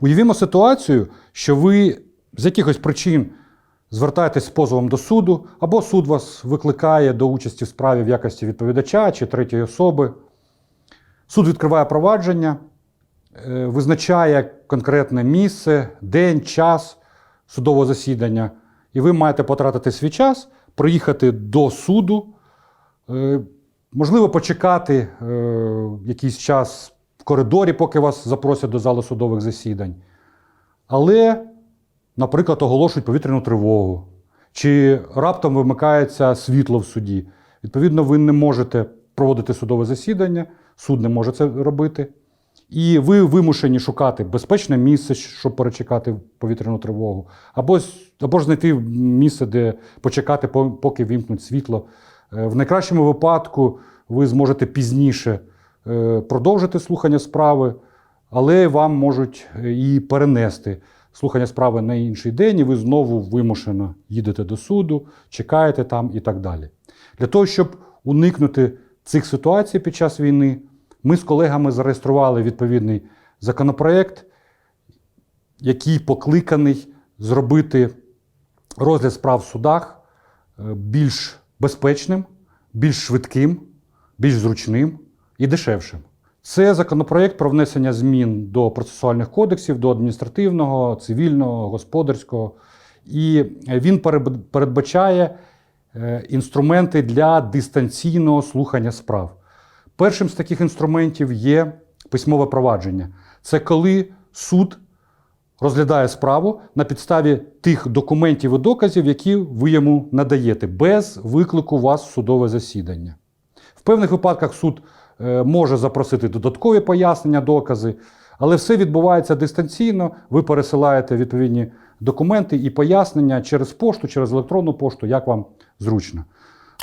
Уявімо ситуацію, що ви з якихось причин звертаєтесь з позовом до суду, або суд вас викликає до участі в справі в якості відповідача чи третьої особи. Суд відкриває провадження, е, визначає конкретне місце, день, час судового засідання, і ви маєте потратити свій час, приїхати до суду, е, можливо, почекати е, якийсь час в коридорі, поки вас запросять до залу судових засідань. Але, наприклад, оголошують повітряну тривогу, чи раптом вимикається світло в суді. Відповідно, ви не можете проводити судове засідання, суд не може це робити. І ви вимушені шукати безпечне місце, щоб перечекати повітряну тривогу, або, або ж знайти місце, де почекати, поки вімкнуть світло. Е, В найкращому випадку ви зможете пізніше продовжити слухання справи, але вам можуть е, і перенести слухання справи на інший день, і ви знову вимушено їдете до суду, чекаєте там і так далі. Для того, щоб уникнути цих ситуацій під час війни, ми з колегами зареєстрували відповідний законопроект, який покликаний зробити розгляд справ в судах е, більш безпечним, більш швидким, більш зручним і дешевшим. Це законопроект про внесення змін до процесуальних кодексів, до адміністративного, цивільного, господарського. І він передбачає е, інструменти для дистанційного слухання справ. Першим з таких інструментів є письмове провадження. Це коли суд розглядає справу на підставі тих документів і доказів, які ви йому надаєте, без виклику вас в судове засідання. В певних випадках суд е, може запросити додаткові пояснення, докази, але все відбувається дистанційно. Ви пересилаєте відповідні документи і пояснення через пошту, через електронну пошту, як вам зручно.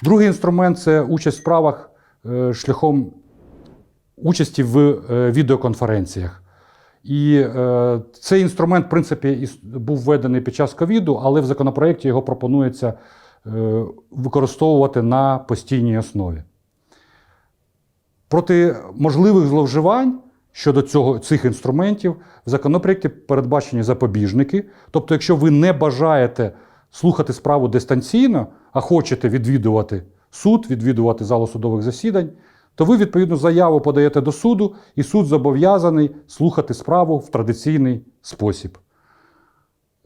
Другий інструмент це участь в справах е, шляхом участі в е, відеоконференціях. І е, цей інструмент, в принципі, був введений під час ковіду, але в законопроекті його пропонується е, використовувати на постійній основі. Проти можливих зловживань щодо цього, цих інструментів в законопроекті передбачені запобіжники. Тобто, якщо ви не бажаєте слухати справу дистанційно, а хочете відвідувати суд, відвідувати залу судових засідань, то ви відповідну заяву подаєте до суду, і суд зобов'язаний слухати справу в традиційний спосіб.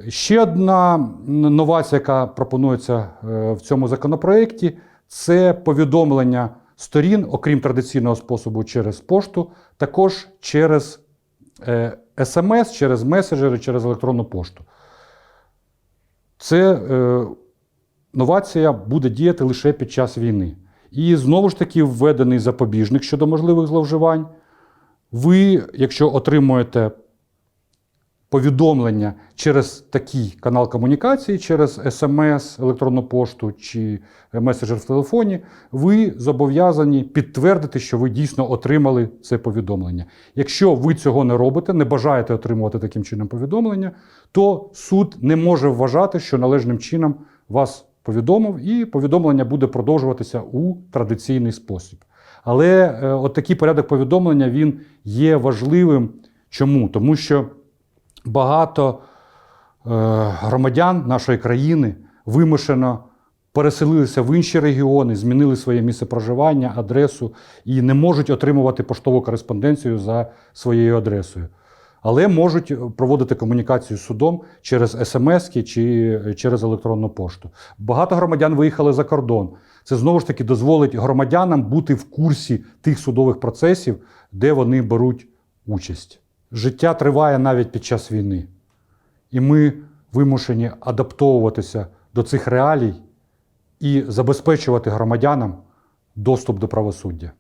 Ще одна новація, яка пропонується е, в цьому законопроекті, це повідомлення сторін, окрім традиційного способу через пошту, також через е, смс, через меседжери, через електронну пошту. Це е, новація буде діяти лише під час війни. І знову ж таки введений запобіжник щодо можливих зловживань. Ви, якщо отримуєте повідомлення через такий канал комунікації, через смс, електронну пошту чи меседжер в телефоні, ви зобов'язані підтвердити, що ви дійсно отримали це повідомлення. Якщо ви цього не робите, не бажаєте отримувати таким чином повідомлення, то суд не може вважати, що належним чином вас повідомив, і повідомлення буде продовжуватися у традиційний спосіб. Але е, от такий порядок повідомлення він є важливим. Чому? Тому що багато е, громадян нашої країни вимушено переселилися в інші регіони, змінили своє місце проживання, адресу і не можуть отримувати поштову кореспонденцію за своєю адресою. Але можуть проводити комунікацію з судом через смс чи через електронну пошту. Багато громадян виїхали за кордон. Це знову ж таки дозволить громадянам бути в курсі тих судових процесів, де вони беруть участь. Життя триває навіть під час війни, і ми вимушені адаптовуватися до цих реалій і забезпечувати громадянам доступ до правосуддя.